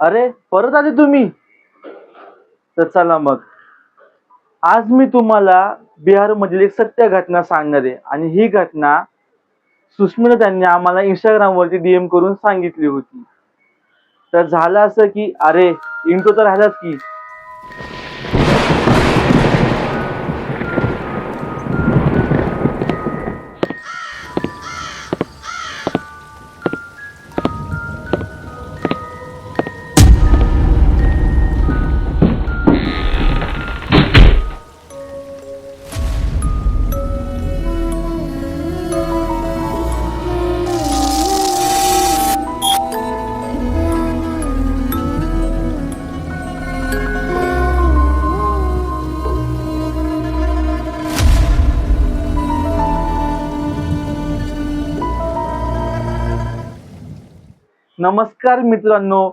अरे परत आले तुम्ही? तर चला मग. आज मी तुम्हाला बिहारमधील एक सत्य घटना सांगणार आहे आणि ही घटना सुस्मिता त्यांनी आम्हाला इंस्टाग्रामवरती डीएम करून सांगितली होती. तर झालं असं की अरे इंटो तर राहिलाच की. नमस्कार मित्रांनो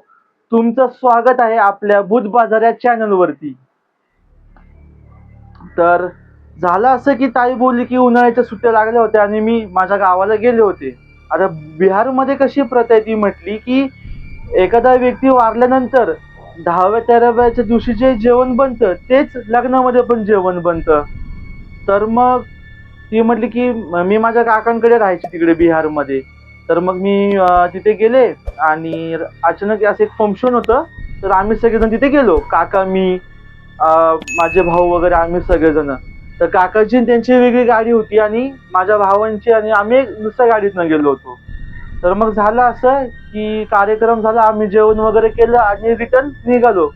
तुमचं स्वागत आहे आपल्या बुध बाजार या चॅनलवरती. तर झालं असं की ताई बोलली की उन्हाळ्याच्या सुट्ट्या लागल्या होत्या आणि मी माझ्या गावाला गेले होते. आता बिहारमध्ये कशी प्रथा आहे ती म्हटली की एखादा व्यक्ती वारल्यानंतर दहाव्या तेराव्याच्या दिवशी जे जेवण बनतं तेच लग्नामध्ये पण जेवण बनतं. तर मग ती म्हटली की मी माझ्या काकांकडे राहायची तिकडे बिहारमध्ये. तर मग मी तिथे गेले आणि अचानक असं एक फंक्शन होतं. तर आम्ही सगळेजण तिथे गेलो. काका मी माझे भाऊ वगैरे आम्ही सगळेजण. तर काकाची त्यांची वेगळी गाडी होती आणि माझ्या भावांची आणि आम्ही दुसऱ्या गाडीतनं गेलो होतो. तर मग झालं असं की कार्यक्रम झाला. आम्ही जेवण वगैरे केलं आणि रिटर्न निघालो.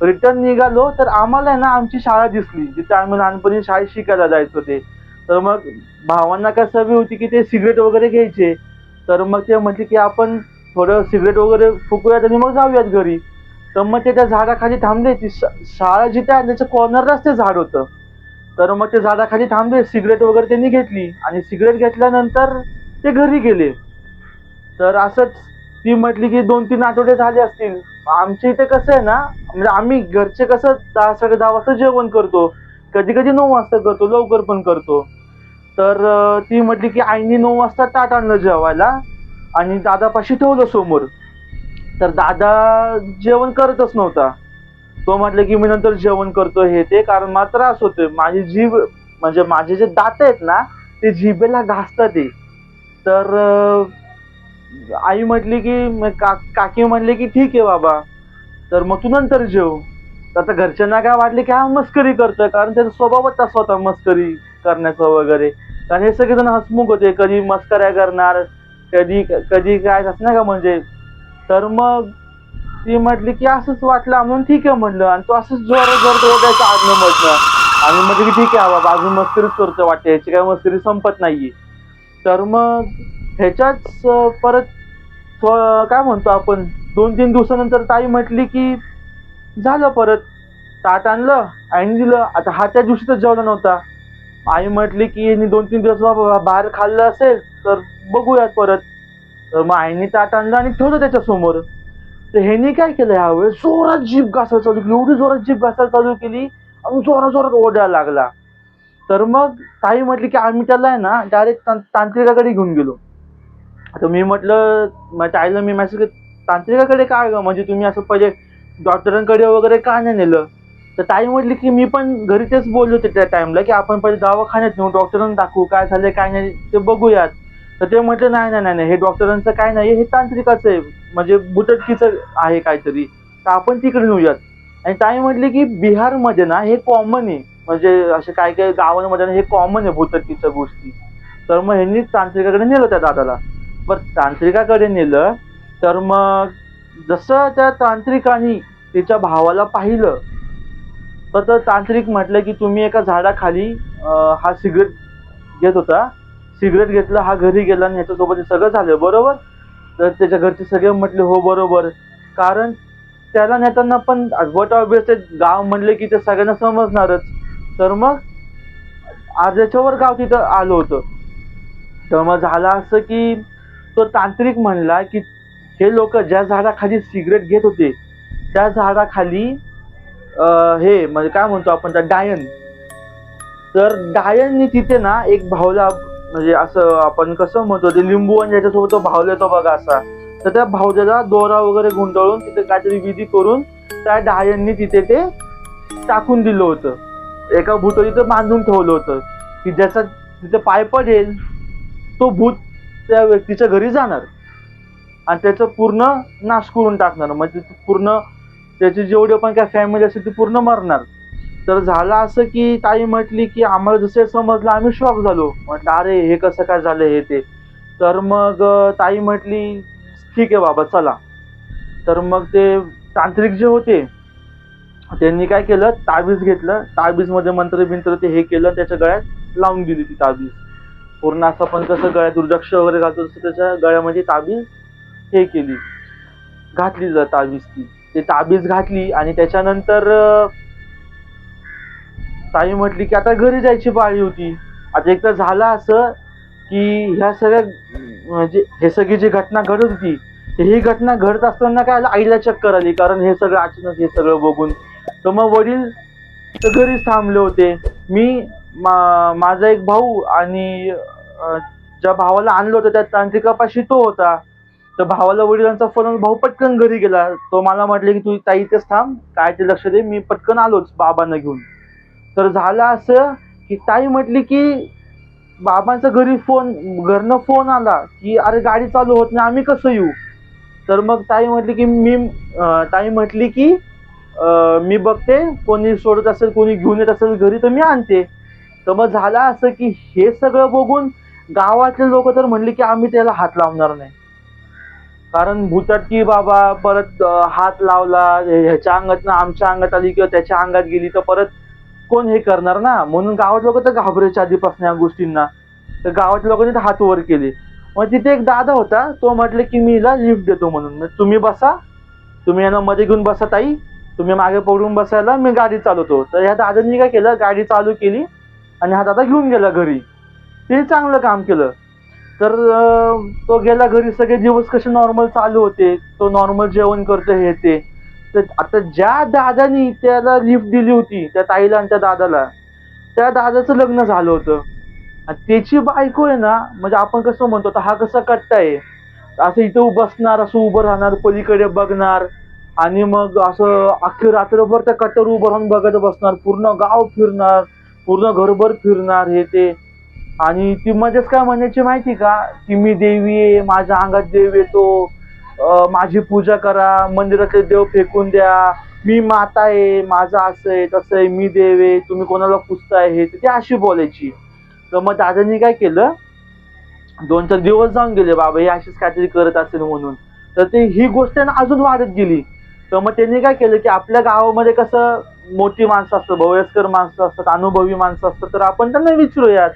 रिटर्न निघालो तर आम्हाला आहे ना आमची शाळा दिसली जिथे आम्ही लहानपणी शाळेत शिकायला जायचो ते. तर मग भावांना काय सवय होती की ते सिगरेट वगैरे घ्यायचे. तर मग ते म्हटले की आपण थोडं सिगरेट वगैरे फुकूयात आणि मग जाऊयात घरी. तर मग ते त्या झाडाखाली थांबले ती शाळा जिथे आहे त्याच्या कॉर्नरलाच ते झाड होतं. तर मग ते झाडाखाली थांबले सिगरेट वगैरे त्यांनी घेतली आणि सिगरेट घेतल्यानंतर ते घरी गेले. तर असंच ती म्हटली की दोन तीन आठवडे झाले असतील. आमच्या इथे कसं आहे ना म्हणजे आम्ही घरचे कसं दहा साडे दहा वाजता जेवण करतो. कधी कधी नऊ वाजता करतो लवकर पण करतो. तर ती म्हटली की आईने नऊ वाजता ताट आणलं जेवायला आणि दादापाशी ठेवलं समोर. तर दादा जेवण करतच नव्हता. तो म्हटलं की मी नंतर जेवण करतो हे ते कारण मला त्रास होतोय. माझी जीभ म्हणजे माझे जे दात आहेत ना ते जिभेला घासतात ते तर आई म्हटली की का काकी म्हणले की ठीक आहे बाबा. तर मग तू नंतर जेव. तर आता घरच्यांना काय वाटले की हा मस्करी करतोय कारण त्याचा स्वभावच तसा होता मस्करी. करण्याचं वगैरे. कारण हे सगळेजण हसमुख होते. कधी मस्कऱ्या करणार कधी कधी काय असं नाही का म्हणजे. तर मग ती म्हटली की असंच वाटलं म्हणून ठीक आहे म्हणलं आणि तो असंच जोर जोर ओढायचं आडणं म्हटलं आणि म्हटलं की ठीक आहे बाबा अजून मस्करीच करतो वाटते. याची काय मस्करी संपत नाहीये. तर मग ह्याच्याच परत थो- काय म्हणतो आपण? दोन तीन दिवसानंतर ताई म्हटली की झालं परत. ताट आणलं आणि दिलं. आता हा त्या दिवशी तर जेवला नव्हता. आई म्हटली की यांनी दोन तीन दिवस बाबा बाहेर खाल्लं असेल तर बघूयात परत. तर मग आईने ताट आणलं आणि ठेवलं त्याच्यासमोर तर ह्यानी काय केलं ह्यावेळेस जोरात जीप घासायला चालू केली. एवढी जोरात जीप घासायला चालू केली आणि जोरात जोरात ओढायला लागला. तर मग ताई म्हटली की आम्ही त्याला आहे ना डायरेक्ट तांत्रिकाकडे घेऊन गेलो. तर मी म्हटलं माझ्या आईला मी मॅसेज तांत्रिकाकडे काय ग? म्हणजे तुम्ही असं पहिले डॉक्टरांकडे वगैरे का नाही नेलं? तर ताई म्हटली की मी पण घरी तेच बोललो होते त्या टाइमला की आपण पहिले दवाखान्यात नेऊ डॉक्टरांना दाखवू काय झालं काय नाही ते बघूयात. तर ते म्हटलं नाही नाही नाही नाही हे डॉक्टरांचं काय नाही हे तांत्रिकाचं आहे. म्हणजे बुटटकीचं आहे काहीतरी. तर आपण तिकडे नेऊयात. आणि ताई म्हटली की बिहारमध्ये ना हे कॉमन आहे. म्हणजे असे काय काय गावांमध्ये ना हे कॉमन आहे भूतटकीच्या गोष्टी. तर मग ह्यांनी तांत्रिकाकडे नेलं त्या दादाला. बरं तांत्रिकाकडे नेलं तर मग जसं त्या तांत्रिकाने तिच्या भावाला पाहिलं तर तांत्रिक म्हटलं की तुम्ही एका झाडाखाली हा सिगरेट घेत होता. सिगरेट घेतला हा घरी गेला आणि ह्याच्यासोबत हे सगळं झालं बरोबर? तर त्याच्या घरचे सगळे म्हटले हो बरोबर. कारण त्याला नेताना पण वट ऑबियस ते गाव म्हणले की ते सगळ्यांना समजणारच. तर मग अर्ध्याच्यावर गाव तिथं आलं होतं. तर मग झालं असं की तो तांत्रिक म्हणला की हे लोक ज्या झाडाखाली सिगरेट घेत होते त्या झाडाखाली हे म्हणजे काय म्हणतो आपण त्या डायन? तर डायननी तिथे ना एक भावला म्हणजे असं आपण कसं म्हणतो ते लिंबू आणि याच्यासोबत तो भावला येतो बघा असा. तर त्या भावजाला दोरा वगैरे गुंडाळून तिथे काहीतरी विधी करून त्या डायननी तिथे ते टाकून दिलं होतं. एका भूत बांधून ठेवलं होतं. की ज्याचा तिथे पाय पडेल तो भूत त्या व्यक्तीच्या घरी जाणार. आणि त्याचं पूर्ण नाश करून टाकणार. म्हणजे पूर्ण त्याची जेवढी पण काय फॅमिली असेल ती पूर्ण मरणार. तर झालं असं की ताई म्हटली की आम्हाला जसे समजलं आम्ही शॉक झालो. म्हटलं अरे हे कसं काय झालं हे ते? तर मग ताई म्हटली ठीक आहे बाबा चला. तर मग ते तांत्रिक जे होते त्यांनी काय केलं? ताबीज घेतलं. ताबीजमध्ये मंत्र बिंत्र ते हे केलं त्याच्या गळ्यात लावून दिली ती ताबीज. पूर्ण असं पण कसं गळ्यात रुद्राक्ष वगैरे घालतो तसं त्याच्या गळ्यामध्ये ताबीज हे केली. घातली जा ताबीज ती. ते ताबीज घातली आणि त्याच्यानंतर ताई म्हटली की आता घरी जायची पाळी होती. आता एक तर झालं असं की ह्या सगळ्या म्हणजे हे सगळी जी घटना घडत होती ही घटना घडत असताना काय आलं आईला चक्कर आली कारण हे सगळं अचानक हे सगळं बघून. तर मग वडील तर घरीच थांबले होते. मी मा माझा एक भाऊ आणि ज्या भावाला आणलं होतं त्या तांत्रिकापाशी तो होता. तर भावाला वडिलांचा फोन भाऊ पटकन घरी गेला. तो मला म्हटले की तू ताई इथेच थांब. काय ते लक्ष दे. मी पटकन आलोच बाबांना घेऊन. तर झालं असं की ताई म्हटली की बाबांचा घरी फोन घरनं फोन आला की अरे गाडी चालू होत नाही. आम्ही कसं येऊ? तर मग ताई म्हटली की मी ताई म्हटली की मी बघते. कोणी सोडत असेल कोणी घेऊन येत असेल घरी तर मी आणते. तर मग झालं असं की हे सगळं बघून गावातले लोक तर म्हणले की आम्ही त्याला हात लावणार नाही. कारण भुतटकी बाबा परत हात लावला ह्याच्या अंगात आमच्या अंगात आली किंवा त्याच्या अंगात गेली तर परत कोण हे करणार ना? म्हणून गावात लोक तर घाबरायचे आधीपासून या गोष्टींना. तर गावात लोकांनी हात वर केले. मग तिथे एक दादा होता तो म्हटले की मी हिला लिफ्ट देतो म्हणून. मग तुम्ही बसा. तुम्ही यांना मध्ये घेऊन बसा ताई. तुम्ही मागे पडून बसायला मी गाडी चालवतो. तर ह्या दादांनी काय केलं? गाडी चालू केली आणि हा दादा घेऊन गेला घरी. ते चांगलं काम केलं. तर तो गेला घरी सगळे दिवस कसे नॉर्मल चालू होते. तो नॉर्मल जेवण करतो हे ते. तर आता ज्या दादानी त्याला लिफ्ट दिली होती त्या ताईला आणि त्या दादाला त्या दादाचं लग्न झालं होतं. आणि त्याची बायको आहे ना म्हणजे आपण कसं म्हणतो आता हा कसा कट्टा आहे. असं इथं बसणार असं उभं राहणार पलीकडे बघणार. आणि मग असं अख्खी रात्रभर त्या कट्ट्यावर उभं राहून बघत बसणार पूर्ण गाव फिरणार पूर्ण घरभर फिरणार हे ते. आणि ती मध्येच काय म्हणायची माहिती का? की मी देवी आहे माझ्या अंगात देव येतो माझी पूजा करा मंदिरातले देव फेकून द्या मी माता आहे माझं असं आहे तसं आहे मी देव आहे तुम्ही कोणाला पुजताय हे ते ती अशी बोलायची. तर मग दादांनी काय केलं? दोन चार दिवस जाऊन गेले बाबा हे अशीच काहीतरी करत असेल म्हणून. तर ते ही गोष्ट आहे ना अजून वाढत गेली. तर मग त्यांनी काय केलं की आपल्या गावामध्ये कसं मोठी माणसं असतात वयस्कर माणसं असतात अनुभवी माणसं असतात तर आपण त्यांना विचारूयात.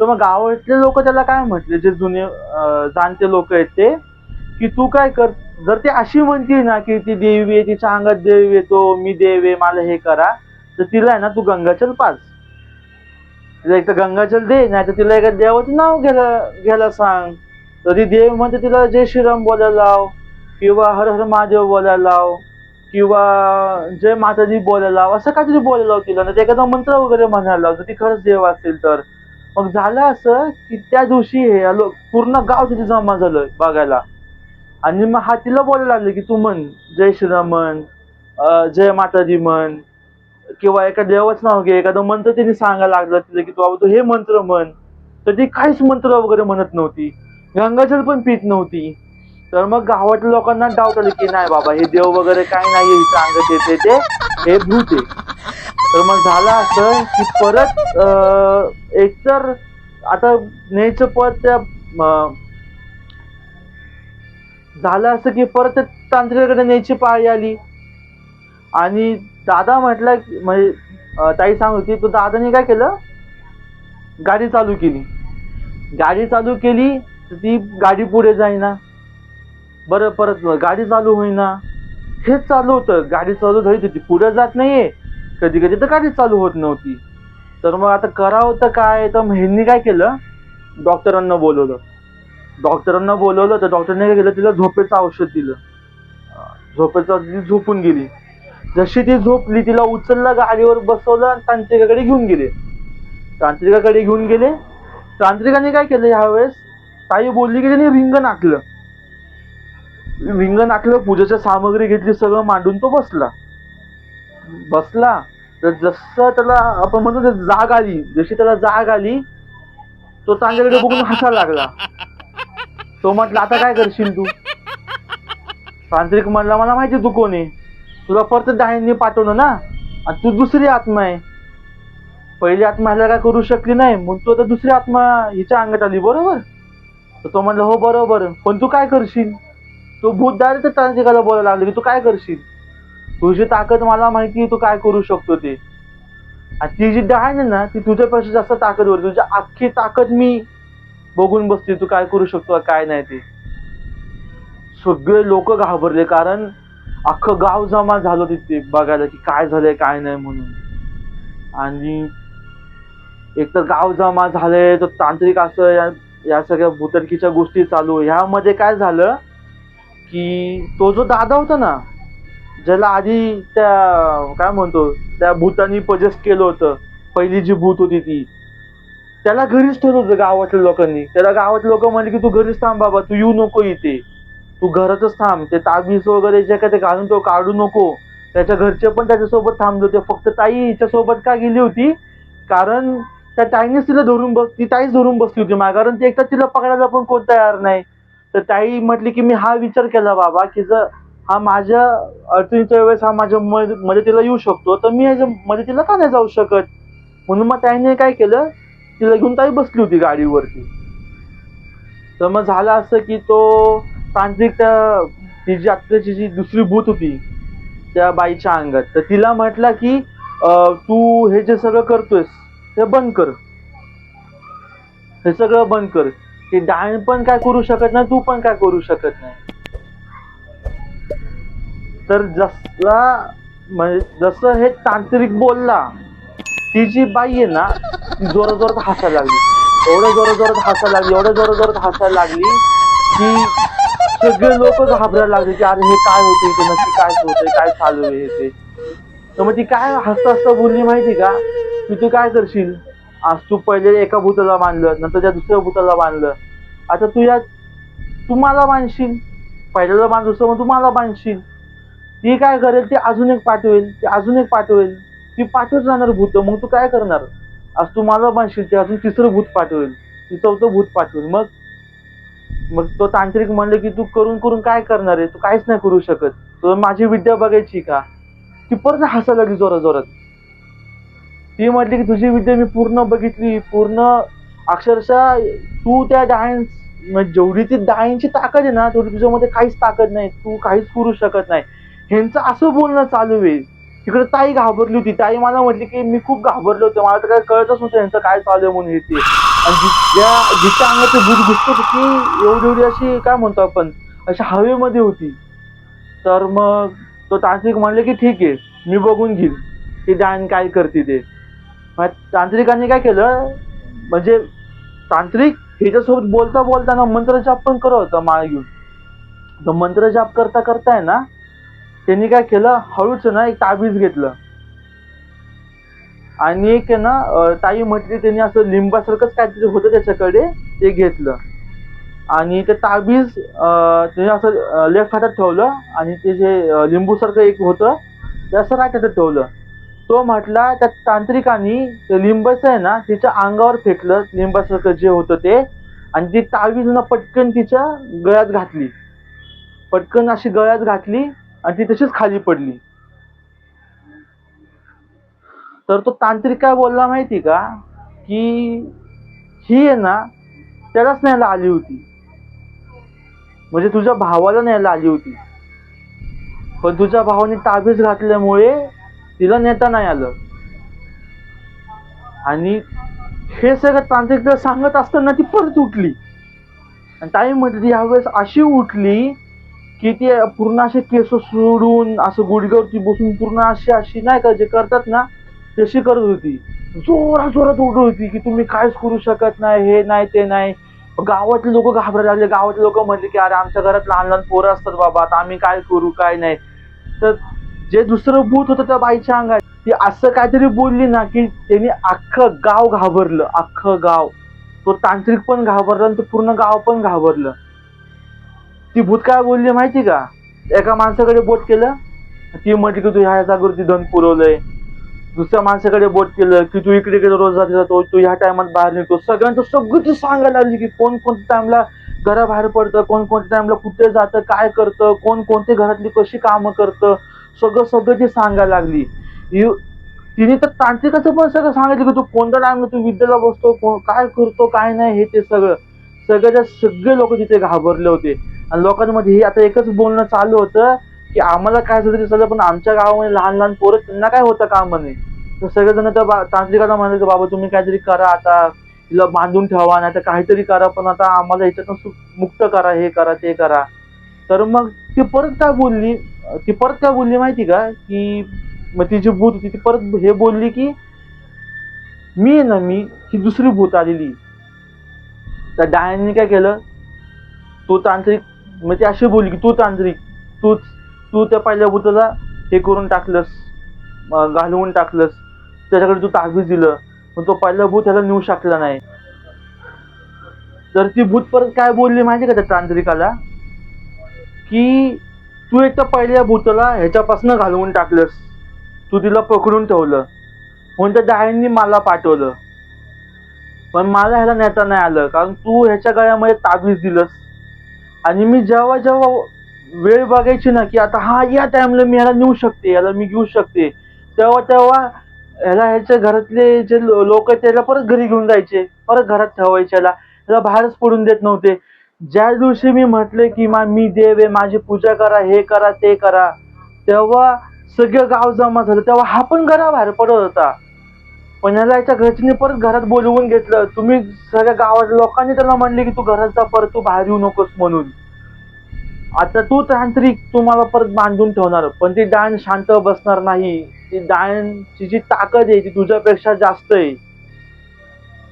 तर मग गावातले लोक त्याला काय म्हटले? जे जुने जाणते लोक आहेत ते की तू काय कर? जर ते अशी म्हणते ना की ती देवी आहे तिच्या अंगात देवी येतो मी देव आहे मला हे करा तर तिला आहे ना तू गंगाचल पाच तिला एक तर गंगाचल दे नाही तर तिला एका देवाचं नाव घ्यायला घ्यायला सांग. तर ती देव म्हणते तिला जय श्रीराम बोलायला लाव किंवा हर हर महादेव बोलायला लाव किंवा जय माताजी बोलायला लाव असं काहीतरी बोलायला लाव तिला. नाही एखादा मंत्र वगैरे म्हणायला लाव जर ती खरंच देव असेल तर. मग झालं असं की त्या दिवशी हे आलो पूर्ण गाव तिथे जमा झालं बघायला. आणि मग हातीला बोलायला लागलं की तू म्हण जय श्रीराम म्हण जय माताजी म्हण किंवा एका देवाच नाव घे एखादं मंत्र तिने सांगायला लागलं तिथे की तू बाबा तू हे मंत्र म्हण. तर ती काहीच मंत्र वगैरे म्हणत नव्हती. गंगाजल पण पित नव्हती. तर मग गावातल्या लोकांना डाऊट आलं की नाही बाबा हे देव वगैरे काय नाही हिचं सांगत येते ते हे भूत आहे. तर मग झालं असं की परत एक एकतर आता न्यायचं पद त्या झालं असं की परत त्या तांत्रिकाकडे न्यायची पाळी आली. आणि दादा म्हटलं की- म्हणजे ताई सांग होती तो दादाने काय केलं? गाडी चालू केली. गाडी चालू केली तर ती गाडी पुढे जाईना. बरं परत गाडी चालू होईना. हेच चालू होतं. गाडी चालू झाली होती पुढे जात नाहीये. कधी कधी तर काहीच चालू होत नव्हती. तर मग आता करावं तर काय? तर ह्यांनी काय केलं? डॉक्टरांना बोलवलं. डॉक्टरांना बोलवलं तर डॉक्टरने काय केलं? तिला झोपेचं औषध दिलं. झोपेचं ती झोपून गेली. जशी ती झोपली तिला उचललं गाडीवर बसवलं आणि तांत्रिकाकडे घेऊन गेले. तांत्रिकाकडे घेऊन गेले. तांत्रिकाने काय केलं ह्यावेळेस ताई बोलली की त्याने रिंग नाकलं रिंग नाकलं पूजेच्या सामग्री घेतली सगळं मांडून तो बसला. बसला तर जसं त्याला आपण म्हणतो जाग आली जशी त्याला जाग आली तो चांगल्याकडे बघून हसायला लागला. तो म्हटला आता काय करशील तू? तांत्रिक म्हणला मला माहिती तू कोण आहे. तुला परत डायनने पाठवलं ना आणि तू दुसरी आत्मा आहे. पहिली आत्मा ह्याला काय करू शकली नाही म्हणून तू आता दुसरी आत्मा हिच्या अंगात आली बरोबर? तर तो म्हणला हो बरोबर. पण तू काय करशील? तो भूत डायरेक्ट तांत्रिकाला बोलायला लागला की तू काय करशील? तुझी ताकद मला माहिती आहे तू काय करू शकतो ते. आणि ती जी डायन आहे ना ती तुझ्यापेक्षा जास्त ताकदवर तुझी अख्खी ताकद मी बघून बसते तू काय करू शकतो काय नाही ते. सगळे लोक घाबरले कारण अख्खं गाव जमा झालं तिथे बघायला की काय झालंय काय नाही म्हणून. आणि एक तर गाव जमा झालंय तर तांत्रिक असं या या सगळ्या भूतडकीच्या गोष्टी चालू. ह्यामध्ये काय झालं की तो जो दादा होता ना ज्याला आधी त्या काय म्हणतो त्या भूतानी पजेस्ट केलं होतं. पहिली जी भूत होती ती. त्याला घरीच ठेवलं होतं गावातल्या लोकांनी. त्याला गावातले लोक म्हणले की तू घरीच थांब बाबा तू येऊ नको इथे. तू घरातच थांब. ते ताबीस वगैरे जे काय ते घालून तो काढू नको. त्याच्या घरचे पण त्याच्यासोबत थांबले होते. फक्त ताई हिच्यासोबत का गेली होती? कारण त्या ताईनेच तिला धरून बस ती ताईच धरून बसली होती माझ्या कारण ती एकदा तिला पकडायला पण कोण तयार नाही. तर ताई म्हटली की मी हा विचार केला बाबा की जर हा माझ्या अडचणीच्या वेळेस हा माझ्या मदतीला येऊ शकतो. तर मी याच्या मदतीला का नाही जाऊ शकत? म्हणून मग ताईने काय केलं? तिला घेऊन ताई बसली होती गाडीवरती. तर मग झालं असं की तो तांत्रिक त्या तिची आत्ताची जी दुसरी भूत होती त्या बाईच्या अंगात. तर तिला म्हटलं की तू हे जे सगळं करतोयस ते बंद कर. हे सगळं बंद कर. की डायन पण काय करू शकत नाही तू पण काय करू शकत नाही. तर जसला म्हणजे जसं हे तांत्रिक बोलला ती जी बाई आहे ना ती जोरात जोरात हसायला लागली. एवढ्या जोरात जोरात हसायला लागली एवढ्या जोरात जोरात हसायला लागली की सगळे लोक घाबरायला लागले की अरे हे काय होते इथे? नक्की काय होतंय? काय चालू आहे हे ते? तर मग ती काय हसता हसता बोलली माहिती का? की तू काय करशील? आज तू पहिले एका भूताला बांधलं नंतर त्या दुसऱ्या भूताला बांधलं. आता तू या तू मला बांधशील. पहिल्याला बांध दुसरं मग तू मला बांधशील. ती काय करेल ती अजून एक पाठवेल ती अजून एक पाठवेल ती पाठवत जाणार भूत मग तू काय करणार? आज तू मला बांधशील ते अजून तिसरं भूत पाठवेल ती चौथं भूत पाठवेल मग मग तो तांत्रिक म्हणलं की तू करून करून काय करणार आहे? तू काहीच नाही करू शकत. तुला माझी विद्या बघायची का? ती परत हसायला लागली जोरात जोरात. ती म्हटली की तुझी विद्या मी पूर्ण बघितली पूर्ण अक्षरशः तू त्या डायन्स जेवढी ती डायनची ताकद आहे ना तेवढी तुझ्यामध्ये काहीच ताकद नाही. तू काहीच करू शकत नाही. ह्यांचं असं बोलणं चालू आहे. तिकडे ताई घाबरली होती. ताई मला म्हटली की मी खूप घाबरलो होतो. मला तर काय कळतच नव्हतं यांचं काय चालू आहे म्हणून हे ते. आणि ज्या जिच्या अंगात भूत घुसत होती एवढी एवढी अशी काय म्हणतो आपण अशी हवेमध्ये होती. तर मग तो तांत्रिक म्हणले की ठीक आहे मी बघून घेईल की डायन काय करते ते. मग तांत्रिकांनी काय केलं? म्हणजे तांत्रिक ह्याच्यासोबत बोलता बोलताना मंत्रजाप पण करत होता माळ घेऊन. तर मंत्रजाप करता करता ना त्यांनी काय केलं? हळूच ना एक ताबीज घेतलं. आणि एक आहे ना ताई म्हटली त्यांनी असं लिंबासारखंच काहीतरी होतं त्याच्याकडे ते घेतलं. आणि ते ताबीज त्याने असं लेफ्ट हातात ठेवलं आणि ते जे लिंबूसारखं एक होतं ते असं राईट हातात ठेवलं. तो म्हटला त्या तांत्रिकांनी ते लिंबाचं आहे ना तिच्या अंगावर फेकलं लिंबासारखं जे होतं ते. आणि ती ताबीज ना पटकन तिच्या गळ्यात घातली. पटकन अशी गळ्यात घातली. आणि ती तशीच खाली पडली. तर तो तांत्रिक काय बोलला माहिती का? की ही आहे ना त्यालाच न्यायला आली होती. म्हणजे तुझ्या भावाला न्यायला आली होती. पण तुझ्या भावाने ताबीज घातल्यामुळे तिला नेता नाही आलं. आणि हे सगळं तांत्रिक सांगत असताना ती परत उठली. आणि ताई म्हटली यावेळेस अशी उठली की ते पूर्ण असे केस सोडून असं गुडघ्यावरती बसून पूर्ण अशी अशी नाही का जे करतात ना तशी करत होती. जोरात जोरात उठत होती की तुम्ही काहीच करू शकत नाही हे नाही ते नाही. गावातले लोक घाबरायला लागले. गावातले लोक म्हणले की अरे आमच्या घरात लहान लहान पोरं असतात बाबा आता आम्ही काय करू काय नाही. तर जे दुसरं भूत होतं त्या बाईच्या अंगात ती असं काहीतरी बोलली ना की त्यांनी अख्खं गाव घाबरलं. अख्खं गाव. तो तांत्रिक पण घाबरला आणि ते पूर्ण गाव पण घाबरलं. ती भूत काय बोलली माहिती का? एका माणसाकडे बोट केलं ती म्हटली की तू ह्या जागृती धन पुरवलंय. दुसऱ्या माणसाकडे बोट केलं की तू इकडे इकडे रोज जातो तू ह्या टायमात बाहेर निघतो सगळ्यांचं सगळं ती सांगायला लागली की कोण कोणत्या टाइमला घराबाहेर पडतं कोण कोणत्या टाइमला कुठे जातं काय करतं कोण कोणते घरातली कशी कामं करतं सगळं सगळं ती सांगायला लागली. यु- तिने तर तांत्रिकाचं पण सगळं सांगितलं की तू कोणत्या टाइमला तू विद्याला बसतो कोण- काय करतो काय नाही हे ते सगळं. सगळ्याच्या सगळे लोक तिथे घाबरले होते. आणि लोकांमध्ये हे आता एकच बोलणं चालू होतं की आम्हाला काय झालं ते पण आमच्या गावामध्ये लहान लहान पोरं त्यांना काय होतं काम म्हणे तर सगळेजण त्या बा- तांत्रिकाला म्हणाले बाबा तुम्ही काहीतरी करा आता तिला बांधून ठेवा नाही तर काहीतरी करा पण आता आम्हाला ह्याच्यातून सु- मुक्त करा हे करा ते करा. तर मग ती परत काय बोलली? ती परत काय बोलली माहिती का? की मग ती जी भूत होती ती परत हे बोलली की मी ना मी ही दुसरी भूत आलेली त्या डायांनी काय केलं? तो तांत्रिक मग ती अशी बोलली की तू तांत्रिक. तूच तू त्या पहिल्या भूताला हे करून टाकलंस. घालवून टाकलंस. त्याच्याकडे तू ताबीज दिलं. पण तो पहिला भूत ह्याला नेऊ शकला नाही. तर ती भूत परत काय बोलली माहिती का त्या तांत्रिकाला? की तू एक तर पहिल्या भूताला ह्याच्यापासून घालवून टाकलंस. तू तिला पकडून ठेवलं. म्हणून त्या डायननी मला पाठवलं. पण मला ह्याला नेता नाही आलं. कारण तू ह्याच्या गळ्यामध्ये ताबीज दिलंस. आणि मी जेव्हा जेव्हा वेळ बघायची ना की आता हा या टाइमला मी ह्याला नेऊ शकते याला मी घेऊ शकते तेव्हा तेव्हा ह्याला ह्याच्या घरातले जे लोक आहेत त्याला परत घरी घेऊन जायचे परत घरात ठेवायचे याला ह्याला बाहेरच पडून देत नव्हते. ज्या दिवशी मी म्हटले की मा मी देव आहे माझी पूजा करा हे करा ते करा तेव्हा सगळं गाव जमा झालं तेव्हा हा पण घराबाहेर पडत होता. पण याला याच्या घरच्यांनी परत घरात बोलवून घेतलं. तुम्ही सगळ्या गावाच्या लोकांनी त्याला म्हणले की तू घरात जा परत तू बाहेर येऊ नकोस म्हणून. आता तू तांत्रिक तुम्हाला परत बांधून ठेवणार. पण ती डायन शांत बसणार नाही. ती डायनची जी ताकद आहे ती तुझ्यापेक्षा जास्त आहे.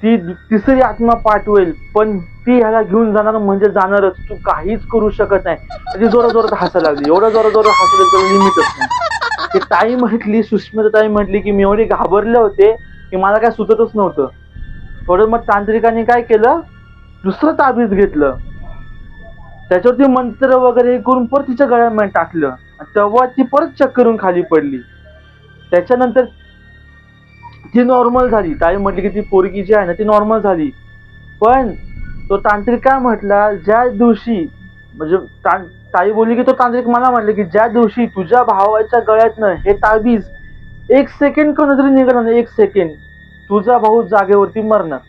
ती तिसरी आत्मा पाठवेल पण ती ह्याला घेऊन जाणार म्हणजे जाणारच. तू काहीच करू शकत नाही. ती जोरा जोरात हसायला लागली. एवढं जोरा जोरात हसायला त्याला लिमिटच नाही. ती ताई म्हटली सुष्मिता ताई म्हटली की मी एवढी घाबरले होते. की मला काय सुचतच नव्हतं. थोडं मग तांत्रिकाने काय केलं? दुसरं ताबीज घेतलं. त्याच्यावरती मंत्र वगैरे हे करून परत तिच्या गळ्यामध्ये टाकलं. तेव्हा ती परत चक्कर करून खाली पडली. त्याच्यानंतर ती नॉर्मल झाली. ताई म्हटली की ती पोरगी जी आहे ना ती नॉर्मल झाली. पण तो तांत्रिक काय म्हटला ज्या दिवशी म्हणजे ताई बोलली की तो तांत्रिक मला म्हटलं की ज्या दिवशी तुझ्या भावाच्या गळ्यातनं हे ताबीज एक सेकंड कोणतरी निघालं ना एक सेकंड तुझा भाऊ जागेवरती मरणार.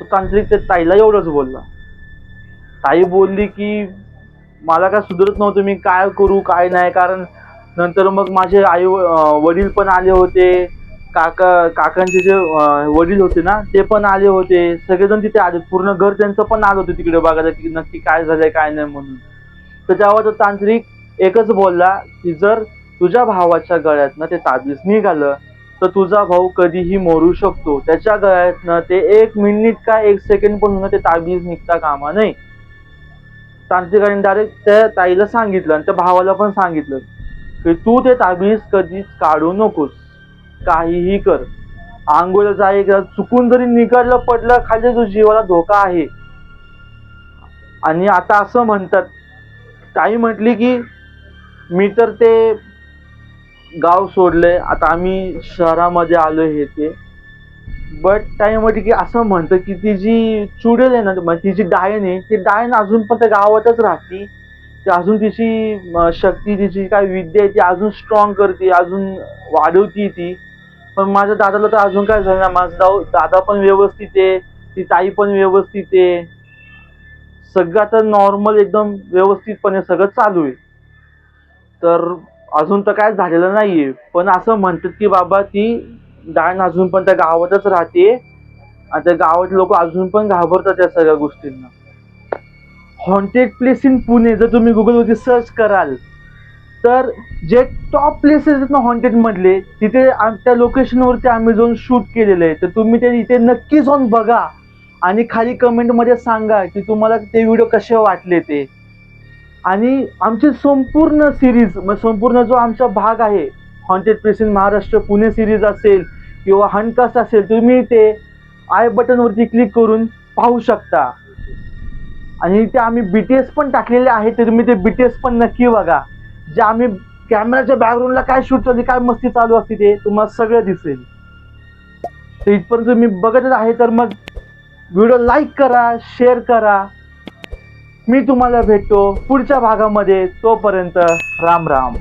तो तांत्रिक ते ताईला एवढंच बोलला. ताई बोलली की मला काय सुधरत नव्हतं मी काय करू काय नाही. कारण नंतर मग माझे आई वडील पण आले होते. काका काकांचे जे वडील होते ना ते पण आले होते. सगळेजण तिथे आले. पूर्ण घर त्यांचं पण आलं होतं तिकडे बघायला की नक्की काय झालंय काय नाही म्हणून. तर तेव्हा तो तांत्रिक एकच बोलला की जर तुझ्या भावाच्या गळ्यातनं ते ताबीज निघालं तर तुझा भाऊ कधीही मरू शकतो. त्याच्या गळ्यातनं ते एक मिनिट का एक सेकंड पण होणं ते ताबीज निघता कामा नाही तांत्रिकाने डायरेक्ट त्या ताईला सांगितलं आणि त्या भावाला पण सांगितलं की तू ते ताबीज कधीच काढू नकोस. काहीही कर. आंघोळ जाय चुकून जरी निघालं पडलं खाली तुझ्या जीवाला धोका आहे. आणि आता असं म्हणतात. ताई म्हटली की मी तर ते गाव सोडलंय. आता आम्ही शहरामध्ये आलो हे ते. बट त्यामध्ये की असं म्हणतं की ती जी चुडेल आहे ना म्हणजे ती जी डायन आहे ती डायन अजून पण त्या गावातच राहती. ती अजून तिची शक्ती तिची काय विद्या आहे ती अजून स्ट्रॉंग करते अजून वाढवती ती. पण माझ्या दादाला तर अजून काय झालं ना माझा दाऊ दादा पण व्यवस्थित आहे ती ताई पण व्यवस्थित आहे. सगळं आता नॉर्मल एकदम व्यवस्थितपणे सगळं चालू आहे. तर अजून तर काय झालेलं नाहीये. पण असं म्हणतात की बाबा ती डायन अजून पण त्या गावातच राहते. आणि त्या गावात लोक अजून पण घाबरतात त्या सगळ्या गोष्टींना. हॉन्टेड प्लेस इन पुणे जर तुम्ही गुगलवरती सर्च कराल तर जे टॉप प्लेसेस आहेत ना हॉन्टेड मधले तिथे आम- त्या लोकेशनवरती आम्ही जाऊन शूट केलेलं आहे. तर तुम्ही ते इथे नक्की जाऊन बघा. आणि खाली कमेंटमध्ये सांगा की तुम्हाला ते व्हिडिओ कसे वाटले ते. आणि आमची संपूर्ण सिरीज संपूर्ण जो आमचा भाग आहे haunted place in Maharashtra Pune series असेल किंवा हनकास्ट असेल तुम्ही ते आय बटनवरती क्लिक करून पाहू शकता. आणि ते आम्ही बी टी एस पण टाकलेले आहे ते तुम्ही ते बी टी एस पण नक्की बघा. जे आम्ही कॅमेराच्या बॅकग्राऊंडला काय शूट चालू काय मस्ती चालू असते ते तुम्हाला सगळं दिसेल. तर इथपर्यंत तुम्ही बघतच आहे तर मग व्हिडिओ लाईक करा शेअर करा. मी तुम्हाला भेटतो पुढच्या भागामध्ये तोपर्यंत राम राम.